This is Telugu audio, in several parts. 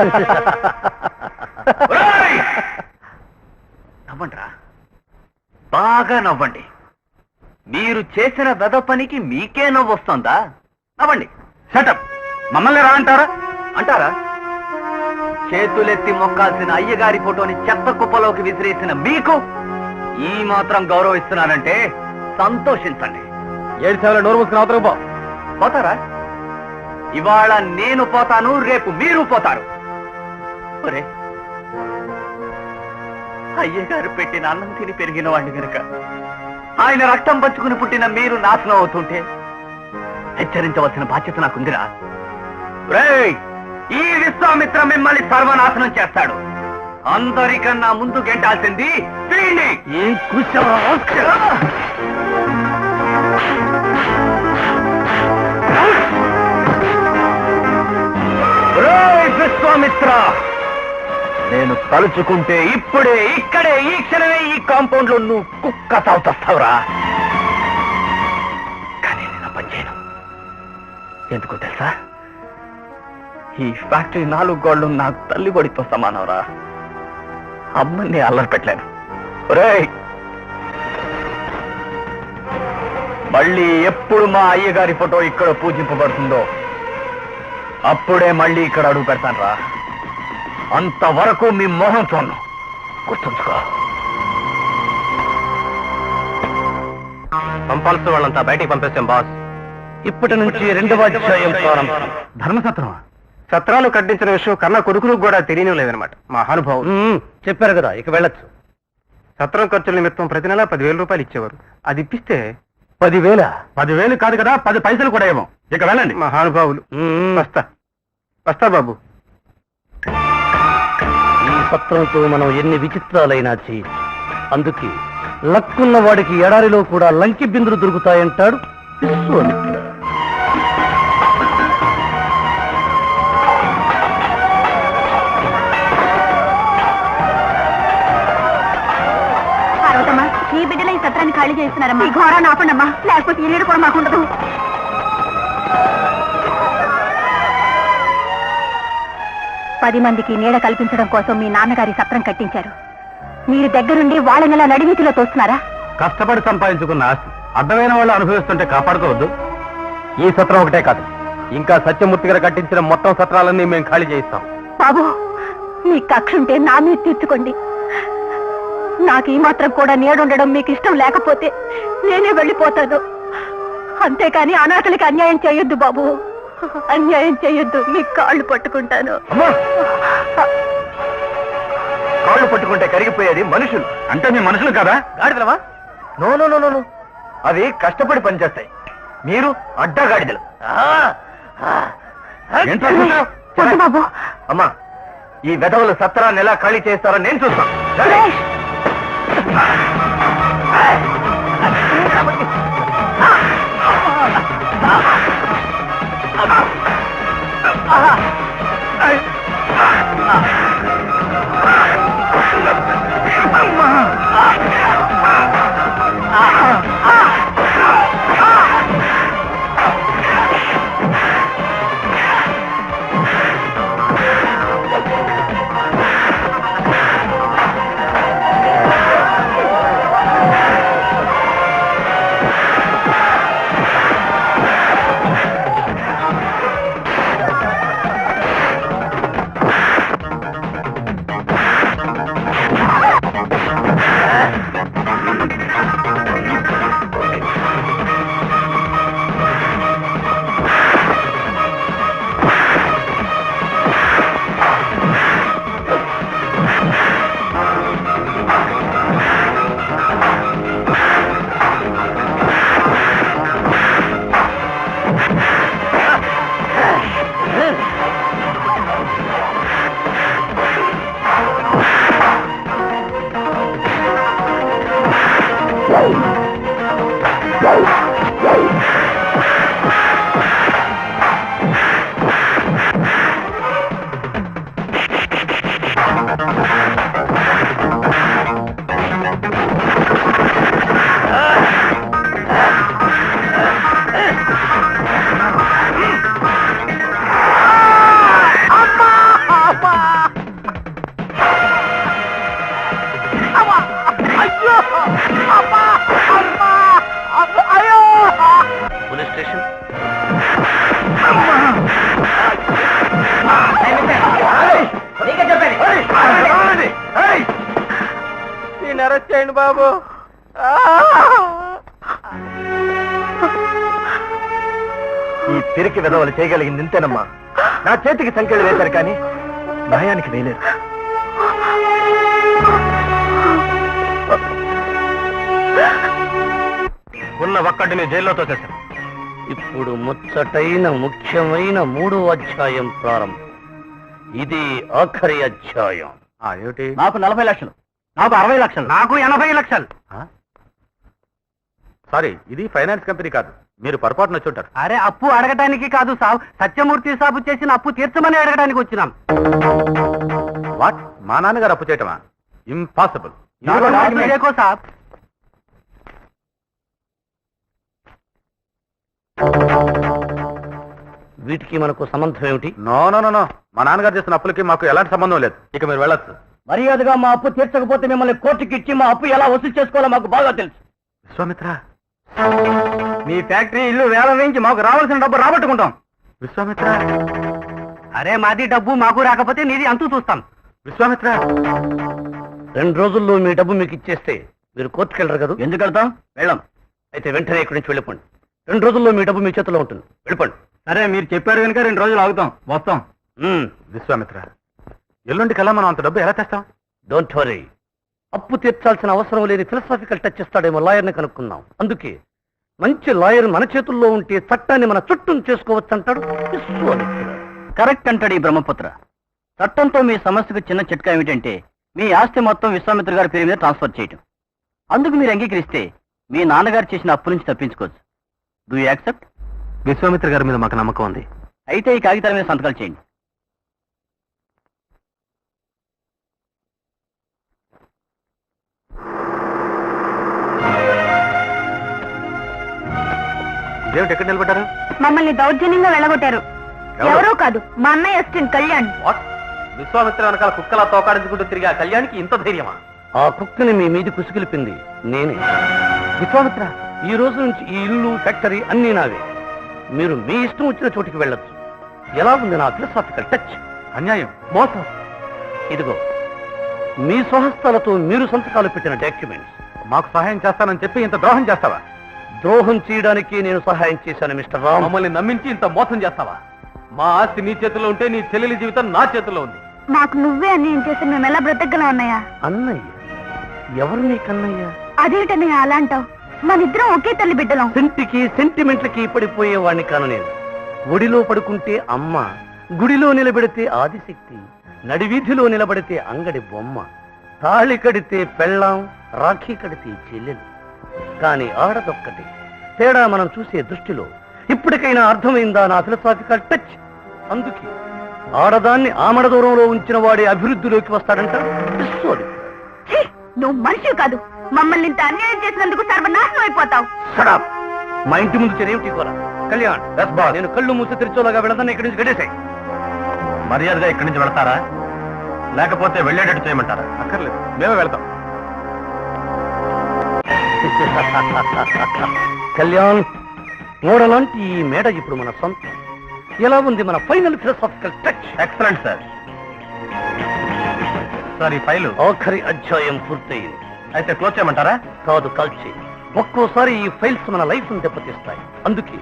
నవ్వండ్రా. బాగా నవ్వండి. మీరు చేసిన వెద పనికి మీకే నవ్వు వస్తుందా? నవ్వండి. షటప్ మమ్మల్ని రా అంటారా? అంటారా చేతులెత్తి మొక్కాల్సిన అయ్యగారి ఫోటోని చెత్త కుప్పలోకి విసిరేసిన మీకు ఈ మాత్రం గౌరవిస్తున్నానంటే సంతోషించండి. ఏడు సేవల నోరు మూసుకుని అవతలకు పోతారా? ఇవాళ నేను పోతాను రేపు మీరు పోతారు. ఒరే అయ్యగారు పెట్టిన అన్నం తిని పెరిగిన వాడిని గనుక ఆయన రక్తం పంచుకుని పుట్టిన మీరు నాశనం అవుతుంటే హెచ్చరించవలసిన బాధ్యత నాకుందిరా. ఈ విశ్వామిత్ర మిమ్మల్ని సర్వనాశనం చేస్తాడు. అందరికన్నా ముందు గెంటాల్సింది. ఏం కూర్చోవా విశ్వామిత్ర! నేను తలుచుకుంటే ఇప్పుడే ఇక్కడే ఈ క్షణమే ఈ కాంపౌండ్లో నువ్వు కుక్క తావుతావురా కానీ నేను పనిచేయను పని ఎందుకో తెలుసా? ఈ ఫ్యాక్టరీ నాలుగు గోళ్ళు నాకు తల్లి బడితో సమానవరా అమ్మని అల్లరి పెట్టలేను. రేయ్ మళ్ళీ ఎప్పుడు మా అయ్యగారి ఫోటో ఇక్కడ పూజింపబడుతుందో అప్పుడే మళ్ళీ ఇక్కడ అడుగు పెడతాను రా అంతవరకు మీ మొహం చూడను. గుర్తుంచుకో. పంపాల్సిన వాళ్ళంతా బయటికి పంపేస్తాం బాస్. ఇప్పటి నుంచి రెండవ అధ్యాయం ప్రారంభం. ధర్మసత్రం సత్రాలు కట్టించిన విషయం కన్న కొడుకులకు కూడా తెలియని లేదనమాట మహానుభావులు. చెప్పారు కదా ఇక వెళ్ళొచ్చు. సత్రం ఖర్చుల నిమిత్తం ప్రతి నెల పదివేల రూపాయలు ఇచ్చేవారు. అది ఇప్పిస్తే పదివేల? పదివేలు కాదు కదా పది పైసలు కూడా ఏమో. ఇక వెళ్ళండి. మహానుభావులు. వస్తా. వస్తా బాబు. పత్రంతో మనం ఎన్ని విచిత్రాలైనా చేయొచ్చు అందుకే లక్కున్న వాడికి ఎడారిలో కూడా లంకి బిందులు దొరుకుతాయంటాడు విశ్వామిత్ర. పార్వతమ్మా ఈ బిడ్డల ఈ సత్రాన్ని ఖాళీ చేస్తున్నారమ్మా. ఈ ఘోరాన్ని ఆపండమ్మా లేకపోతే ఈ నీడు కూడా మాకుండదు. పది మందికి నీడ కల్పించడం కోసం మీ నాన్నగారి సత్రం కట్టించారు. మీరు దగ్గరుండి వాళ్ళని ఇలా నడివీతిలో తోస్తున్నారా? కష్టపడి సంపాదించుకున్న ఆస్తి అర్థమైన వాళ్ళు అనుభవిస్తుంటే కాపాడుకోవద్దు. ఈ సత్రం ఒకటే కాదు. ఇంకా సత్యమూర్తి గారు కట్టించిన మొత్తం సత్రాలన్నీ మేము ఖాళీ చేయిస్తాం. బాబు మీ కక్ష ఉంటే నా మీద తీర్చుకోండి. నాకు ఈ మాత్రం కూడా నీడుండడం మీకు ఇష్టం లేకపోతే నేనే వెళ్ళిపోతాను. అంతేకాని అనాథలకి అన్యాయం చేయొద్దు బాబు. అన్యాయం చేయొద్దు. మీ కాళ్ళు పట్టుకుంటాను. అమ్మా! కాళ్ళు పట్టుకుంటే కరిగిపోయేది మనుషులు. అంటే మీ మనుషులు కదా? గాడిదలవా? నో నో నో నో అవి కష్టపడి పనిచేస్తాయి. మీరు చూసావ్? వద్దు బాబు. అమ్మా ఈ వెధవులు సత్రాన్ని ఎలా ఖాళీ చేస్తారో నేను చూస్తాను. आहा। Thank you. పిరికి విధవలు చేయగలిగింది ఇంతేనమ్మా. నా చేతికి సంఖ్యలు వేశారు కానీ న్యాయానికి వేయలేరు ఉన్న ఒక్కడిని జైల్లో తోసేశారు ఇప్పుడు ముచ్చటైన ముఖ్యమైన మూడో అధ్యాయం ప్రారంభం. ఇది ఆఖరి అధ్యాయం. ఏమిటి? నాకు నలభై లక్షలు. నాకు అరవై లక్షలు. నాకు ఎనభై లక్షలు. సారీ ఇది ఫైనాన్స్ కంపెనీ కాదు. మీరు పొరపాటున వచ్చుంటారు అరే అప్పు అడగటానికి కాదు సాబ్ సత్యమూర్తి సాబు చేసిన అప్పు తీర్చమని అడగడానికి వచ్చినాం. వాట్ మా నాన్నగారు అప్పు చేయటమా? ఇంపాసిబుల్ వీటికి మనకు సంబంధం ఏమిటి? నో నో నో మా నాన్నగారు చేసిన అప్పులకి మాకు ఎలాంటి సంబంధం లేదు. ఇక మీరు వెళ్ళచ్చు. మర్యాదగా మా అప్పు తీర్చకపోతే మిమ్మల్ని కోర్టుకి ఇచ్చి మా అప్పు ఎలా వసూలు చేసుకోవాలో మాకు బాగా తెలుసు. విశ్వామిత్ర మీ ఫ్యాక్టరీ ఇల్లు వేల వేయించి మాకు రావాల్సిన డబ్బు రాబట్టుకుంటాం. విశ్వామిత్ర. అరే మాది డబ్బు మాకు రాకపోతే నీది అంతు చూస్తాం. విశ్వామిత్ర. రెండు రోజుల్లో మీ డబ్బు మీకు ఇచ్చేస్తే మీరు కోర్టుకు వెళ్ళరు కదా? ఎందుకు వెళ్తాం? వెళ్ళాం. అయితే వెంటనే ఇక్కడి నుంచి వెళ్ళిపోండి. రెండు రోజుల్లో మీ డబ్బు మీ చేతిలో ఉంటుంది. వెళ్ళిపోండి. సరే మీరు చెప్పారు కనుక రెండు రోజులు ఆగుతాం. వస్తాం. విశ్వామిత్ర. ఎల్లుండి కల్లా మనం అంత డబ్బు ఎలా తెస్తాం? డోంట్ వరీ అప్పు తీర్చాల్సిన అవసరం లేని ఫిలసాఫికల్ టచ్ ఇస్తాడేమో లాయర్ని కనుక్కున్నాం అందుకే మంచి లాయర్ మన చేతుల్లో ఉంటే చట్టాన్ని మన చుట్టూ చేసుకోవచ్చు అంటాడు. కరెక్ట్ అంటాడు ఈ బ్రహ్మపుత్ర. చట్టంతో మీ సమస్యకు చిన్న చిట్కా ఏమిటంటే మీ ఆస్తి మొత్తం విశ్వామిత్ర గారి పేరు మీద ట్రాన్స్ఫర్ చేయటం. అందుకు మీరు అంగీకరిస్తే మీ నాన్నగారు చేసిన అప్పు నుంచి తప్పించుకోవచ్చు. డూ యాక్సెప్ట్ విశ్వామిత్ర గారి మీద మాకు నమ్మకం ఉంది. అయితే ఈ కాగితాల మీద సంతకాలు చేయండి. ఇదేమిటి ఎక్కడ నిలబడ్డారు? మమ్మల్ని దౌర్జన్యంగా వెళ్ళగొట్టారు. ఎవరు? ఎవరో కాదు మా అన్నయ్య అసిస్టెంట్ కళ్యాణ్. వాట్? విశ్వామిత్ర వెనకాల కుక్కలా తోకాడించుకుంటూ తిరిగి ఆ కళ్యాణ్కి ఇంత ధైర్యమా? ఆ కుక్కని మీ మీది కుసిగిలిపింది నేనే. విశ్వామిత్ర ఈ రోజు నుంచి ఈ ఇల్లు ఫ్యాక్టరీ అన్నీ నావే. మీరు మీ ఇష్టం వచ్చిన చోటికి వెళ్ళొచ్చు. ఎలా ఉంది నా ఫిలసాఫికల్ టచ్? అన్యాయం. మోసం. ఇదిగో మీ స్వహస్తాలతో మీరు సంతకాలు పెట్టిన డాక్యుమెంట్స్. మాకు సహాయం చేస్తానని చెప్పి ఇంత ద్రోహం చేస్తావా? ద్రోహం చేయడానికి నేను సహాయం చేశాను మిస్టర్ రామ్. మమ్మల్ని నమ్మించి ఇంత మోసం చేస్తావా? మా ఆస్తి నీ చేతిలో ఉంటే నీ చెల్లెలి జీవితం నా చేతిలో ఉంది. మాకు నువ్వే అన్యాయం చేసి మేము ఎలా బ్రతకగలం అన్నయ్య? అన్నయ్య? ఎవరు నీ కన్నయ్య? అదేంటన్నయ్య అలా అంటావు? మనిద్దరం ఒకే తల్లి బిడ్డలం. సెంటికి సెంటిమెంట్లకి పడిపోయేవాణ్ణి కాను నేను ఒడిలో పడుకుంటే అమ్మ గుడిలో నిలబెడితే ఆదిశక్తి నడివీధిలో నిలబడితే అంగడి బొమ్మ తాళి కడితే పెళ్ళాం రాఖీ కడితే చెల్లెలు. కాని ఆడదొక్కటి. తేడా మనం చూసే దృష్టిలో ఇప్పటికైనా అర్థమైందా నా ఫిలసాఫికల్ టచ్? అందుకే ఆడదాన్ని ఆమడ దూరంలో ఉంచిన వాడే అభివృద్ధిలోకి వస్తాడంట! నువ్వు మనిషి కాదు. మమ్మల్ని ఇంత అన్యాయం చేసినందుకు సర్వనాశనం అయిపోతావు! మా ఇంటి ముందు చెరేమిటి కూర కళ్యాణ్ నేను కళ్ళు మూసి తెరిచోలాగా వెళదాన్ని ఇక్కడి నుంచి గడేసాయి. మర్యాదగా ఇక్కడి నుంచి వెళ్తారా? లేకపోతే వెళ్ళేటట్టు చేయమంటారా? అక్కర్లేదు. మేమే వెళ్తాం. కళ్యాణ్ మూడలాంటి ఈ మేడ ఇప్పుడు మన సొంతం. ఎలా ఉంది మన final philosophical touch excellent sir sir ఈ ఫైలు ఆఖరి అధ్యాయం పూర్తయింది. అయితే క్లోజ్ చేయమంటారా? కాదు కాల్చి ఒక్కోసారి ఈ ఫైల్స్ మన లైఫ్ దెబ్బతీస్తాయి. అందుకే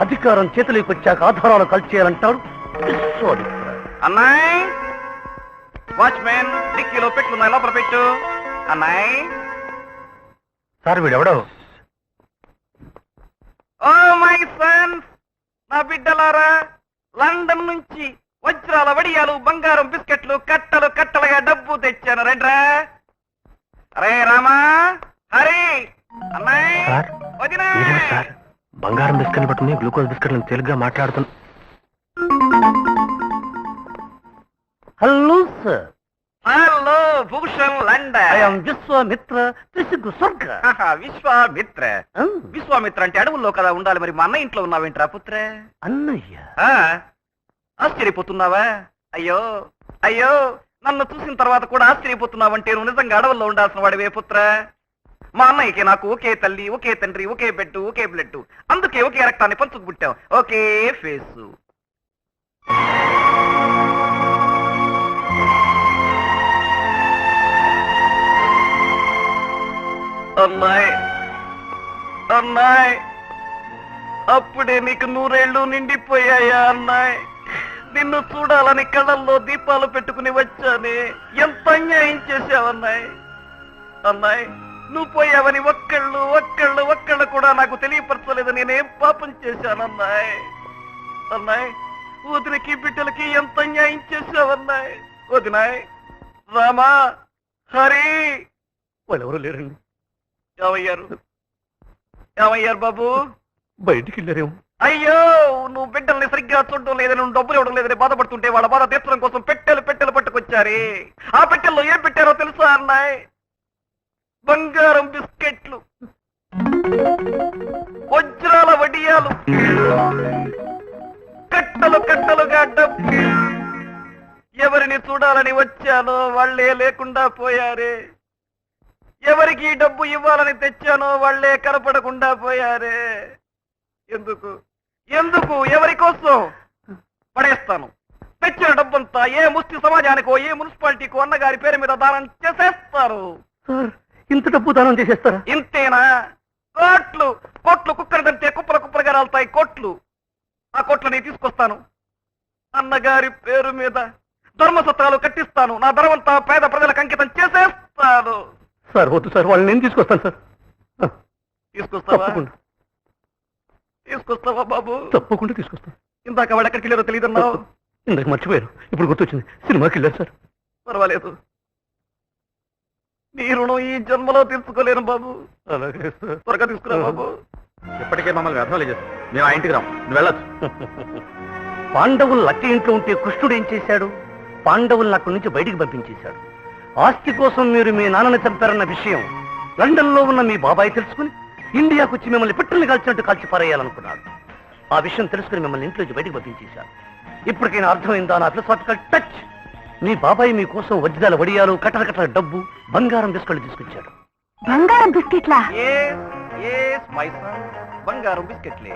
అధికారం చేతులకు వచ్చాక ఆధారాలు కాల్చేయాలంటాడు విశ్వామిత్ర. అన్నాయ్ వాచ్మెన్ డిక్కీలో పెట్టున్నాయి లోపల పెట్టు. అన్నాయ్ సార్ వీడెవడో? ఓ మై సన్స్ నా బిడ్డలారా లండన్ నుంచి వజ్రాల వడియాలు బంగారం బిస్కెట్లు కట్టలు కట్టలుగా డబ్బు తెచ్చాను. రండ్రా అరే రామా హరి అన్నాయ్ సార్, వదినా. సార్? బంగారం బిస్కెట్లు పట్టుకుని గ్లూకోజ్ బిస్కెట్లను తెలుగుగా మాట్లాడుతున్నా hello sir. Hello Bhushan London Vishwamitra స్వర్గ విశ్వామిత్ర విశ్వామిత్ర అంటే అడవుల్లో కదా ఉండాలి. మరి మా అన్న ఇంట్లో ఉన్నావేంట్రా పుత్రే? అన్నయ్య. ఆశ్చర్యపోతున్నావా? అయ్యో అయ్యో నన్ను చూసిన తర్వాత కూడా ఆశ్చర్యపోతున్నావంటే నువ్వు నిజంగా అడవుల్లో ఉండాల్సిన వాడివే పుత్ర? మా అన్నయ్యకి నాకు ఒకే తల్లి ఒకే తండ్రి ఒకే బెడ్ ఒకే బ్లడ్ అందుకే ఒకే రక్తాన్ని పంచుకు పుట్టాం. ఒకే ఫేసు. అన్నాయ్ అన్నాయ్ అప్పుడే నీకు నూరేళ్ళు నిండిపోయాయా అన్నాయ్ నిన్ను చూడాలని కళ్ళల్లో దీపాలు పెట్టుకుని వచ్చానే. ఎంత అన్యాయం చేశావన్నాయ్ అన్నాయ్ నువ్వు పోయావని ఒక్కళ్ళు ఒక్కళ్ళు ఒక్కళ్ళు కూడా నాకు తెలియపరచలేదు. నేనేం పాపం చేశానన్నాయ్ అన్నాయ్ వదినకి బిడ్డలకి ఎంత అన్యాయం చేశావన్నాయ్ వదినాయ్ రామా హరి! వాళ్ళెవరు లేరండి. ఏమయ్యారు? ఏమయ్యారు బాబు? బయటికి వెళ్ళారేమో. అయ్యో నువ్వు బిడ్డల్ని సరిగ్గా చూడడం లేదని నువ్వు డబ్బులు ఇవ్వడం లేదని బాధపడుతుంటే వాళ్ళ బాధ తీర్చడం కోసం పెట్టెలు పెట్టెలు పట్టుకొచ్చారే. ఆ పెట్టెల్లో ఏం పెట్టారో తెలుసా అన్నాయ్ బంగారం బిస్కెట్లు వజ్రాల వడియాలు కట్టలు కట్టలుగా డబ్బు. ఎవరిని చూడాలని వచ్చానో వాళ్ళే లేకుండా పోయారే. ఎవరికి డబ్బు ఇవ్వాలని తెచ్చానో వాళ్ళే కనపడకుండా పోయారే. ఎందుకు? ఎందుకు? ఎవరి కోసం? పడేస్తాను. తెచ్చిన డబ్బంతా ఏ ముస్తి సమాజానికో ఏ మున్సిపాలిటీకో అన్నగారి పేరు మీద దానం చేసేస్తారు. ఇంత డబ్బు దానం చేసేస్తారా? ఇంతేనా? కోట్లు కోట్లు కుక్కర తంటే కుప్పల కుప్పలుగా రాలుతాయి కోట్లు. ఆ కోట్లని తీసుకొస్తాను. అన్నగారి పేరు మీద ధర్మసత్రాలు కట్టిస్తాను. నా ధర్మంతా పేద ప్రజలకు అంకితం చేసేస్తాను. సార్ వద్దు సార్ వాళ్ళని నేను తీసుకొస్తాను సార్. తీసుకొస్తావా? తప్పకుండా. తీసుకొస్తావా బాబు? తప్పకుండా తీసుకొస్తాను. ఇందాక వాడు ఎక్కడికి వెళ్ళారో తెలియదన్నావు. ఇందాక మర్చిపోయారు. ఇప్పుడు గుర్తొచ్చింది. సినిమాకి వెళ్ళారు సార్. పర్వాలేదు. నీ రుణం ఈ జన్మలో తీర్చుకోలేను బాబు. అలాగే సార్. త్వరగా తీసుకురా బాబు. ఇప్పటికే మమ్మల్ని వ్యర్థం లేదు మేము ఆ ఇంటికి రాం. నువ్వు వెళ్ళొచ్చు. పాండవులు లక్క ఇంట్లో ఉంటే కృష్ణుడు ఏం చేశాడు? పాండవులను అక్కడి నుంచి బయటికి పంపించేశాడు. ఆస్తి కోసం మీరు మీ నాన్నని చంపారన్న విషయం లండన్లో ఉన్న మీ బాబాయ్ తెలుసుకుని ఇండియాకు వచ్చి మిమ్మల్ని పిట్టల్ని కాల్చినట్టు కాల్చి పారేయాలనుకున్నాడు. ఆ విషయం తెలుసుకుని మిమ్మల్ని ఇంట్లోంచి బయటికి పంపించేశాడు ఇప్పటికైనా అర్థమైందా నా ఫిలసాఫికల్ టచ్ మీ బాబాయ్ మీ కోసం వజ్రాల వడియాలు కట్టల కట్టల డబ్బు బంగారం బిస్కెట్లు తీసుకొచ్చాడు. బంగారం బిస్కెట్లా? బంగారం బిస్కెట్లే.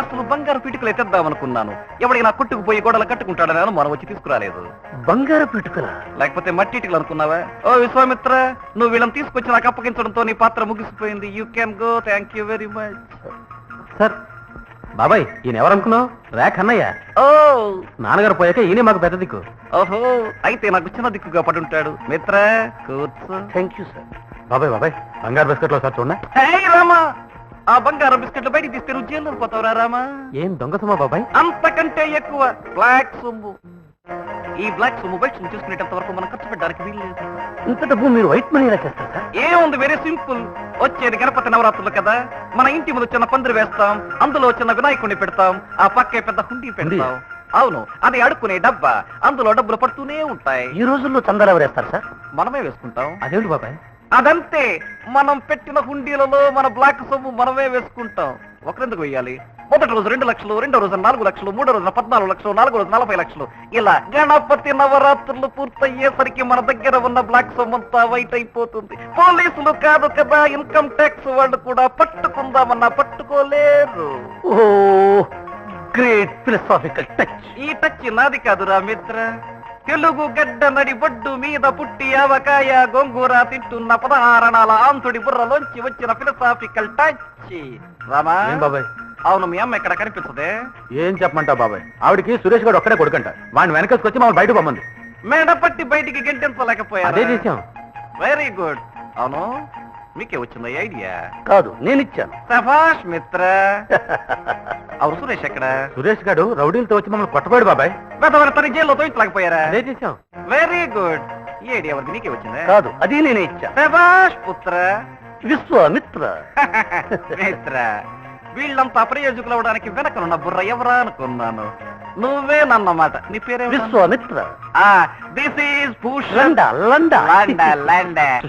అసలు బంగారం పిటుకలే తెద్దామనుకున్నాను. ఎవడైనా కొట్టుకుపోయి గోడలు కట్టుకుంటాడని అనుమానం వచ్చి తీసుకురాలేదు. బంగారం పిటుకలా? లేకపోతే మట్టి ఇటుకలు అనుకున్నావా? ఓ విశ్వామిత్ర నువ్వు వీళ్ళని తీసుకొచ్చి నాకు అప్పగించడంతో నీ పాత్ర ముగిసిపోయింది. You can go thank you very much sir బాబాయ్ ఈయన ఎవరనుకున్నావు రేఖ అన్నయ్య ఓ! నాన్నగారు పోయాక ఈయనే మాకు పెద్ద దిక్కు. ఓహో! అయితే నాకు చిన్న దిక్కుగా పడుంటాడు. మిత్ర కూర్చో. Thank you sir. బాబాయ్ బాబాయ్ బంగారు బిస్కెట్లో సార్ చూడండి. రామా ఆ బంగారం బిస్కెట్లు బయటికి తీస్తే నువ్వు జైల్లో పోతావురా రామా? ఏం దొంగతమా బాబాయ్? అంతకంటే ఎక్కువ బ్లాక్ సొమ్ము. ఈ బ్లాక్ సొమ్ము బయట నుంచి చూసుకునేటంత వరకు మనం ఖర్చు పెట్టడానికి వీల్లేదు. ఇంత డబ్బు మీరు వైట్ మనీ ఎలా చేస్తారు సార్? ఏముంది వెరీ సింపుల్? వచ్చేది గణపతి నవరాత్రులు కదా. మన ఇంటి ముందు చిన్న పందిరి వేస్తాం అందులో చిన్న వినాయకుడిని పెడతాం ఆ పక్కే పెద్ద హుండీ? పెడతాం. అవును అది అడుక్కునే డబ్బా అందులో డబ్బులు పడుతూనే ఉంటాయి. ఈ రోజుల్లో చందాలు ఎవరు వేస్తారు సార్? మనమే వేసుకుంటాం. అదేంటి బాబాయ్? అదంతే మనం పెట్టిన హుండీలలో మన బ్లాక్ సొమ్ము మనమే వేసుకుంటాం. ఒకరెందుకు వెయ్యాలి? మొదటి రోజు రెండు లక్షలు రెండో రోజు నాలుగు లక్షలు మూడో రోజున పద్నాలుగు లక్షలు నాలుగో రోజు నలభై లక్షలు. ఇలా గణపతి నవరాత్రులు పూర్తయ్యేసరికి మన దగ్గర ఉన్న బ్లాక్ సొమ్మంతా వైట్ అయిపోతుంది. పోలీసులు కాదు కదా ఇన్కమ్ ట్యాక్స్ వాళ్ళు కూడా పట్టుకుందామన్నా పట్టుకోలేరు. Oh great philosophical touch. ఈ టచ్ నాది కాదురా మిత్ర. తెలుగు గడ్డ నడి బొడ్డు మీద పుట్టి ఆవకాయ గోంగూర తింటున్న పదహారణాల ఆంతుడి బుర్రలోంచి వచ్చిన ఫిలసాఫికల్ టచ్ రామా? బాబాయ్? అవును మీ అమ్మ ఇక్కడ కనిపించదే ఏం చెప్పమంటావు బాబాయ్? ఆవిడకి సురేష్ గారు ఒక్కడే కొడుకంట. వాడిని వెనకసుకొచ్చి మమ్మల్ని బయట పొమ్మంది మేడ పట్టి బయటికి గెంటించలేకపోయా అదే చేసాం వెరీ గుడ్ అవును? మీకే వచ్చింది ఐడియా? కాదు నేను ఇచ్చాను సభాష్ మిత్ర. అవును సురేష్ ఎక్కడ? సురేష్ గారు రౌడీలతో వచ్చి మమ్మల్ని కొట్టబోయాడు బాబాయ్. గతవర తన జైల్లో తోయించలేకపోయారా? చేసాం వెరీ గుడ్ ఈ ఐడియా ఎవరికి? నీకే వచ్చిందా? కాదు అది నేనే ఇచ్చాను సభాష్ పుత్ర. విశ్వామిత్ర. మిత్ర. వీళ్ళంతా ప్రయోజకులు అవడానికి వెనకనున్న బుర్ర ఎవరా అనుకున్నాను. నువ్వే నన్నమాట. నీ పేరే విశ్వామిత్ర. This is Bhushan. లండా లండా. లండా లండా.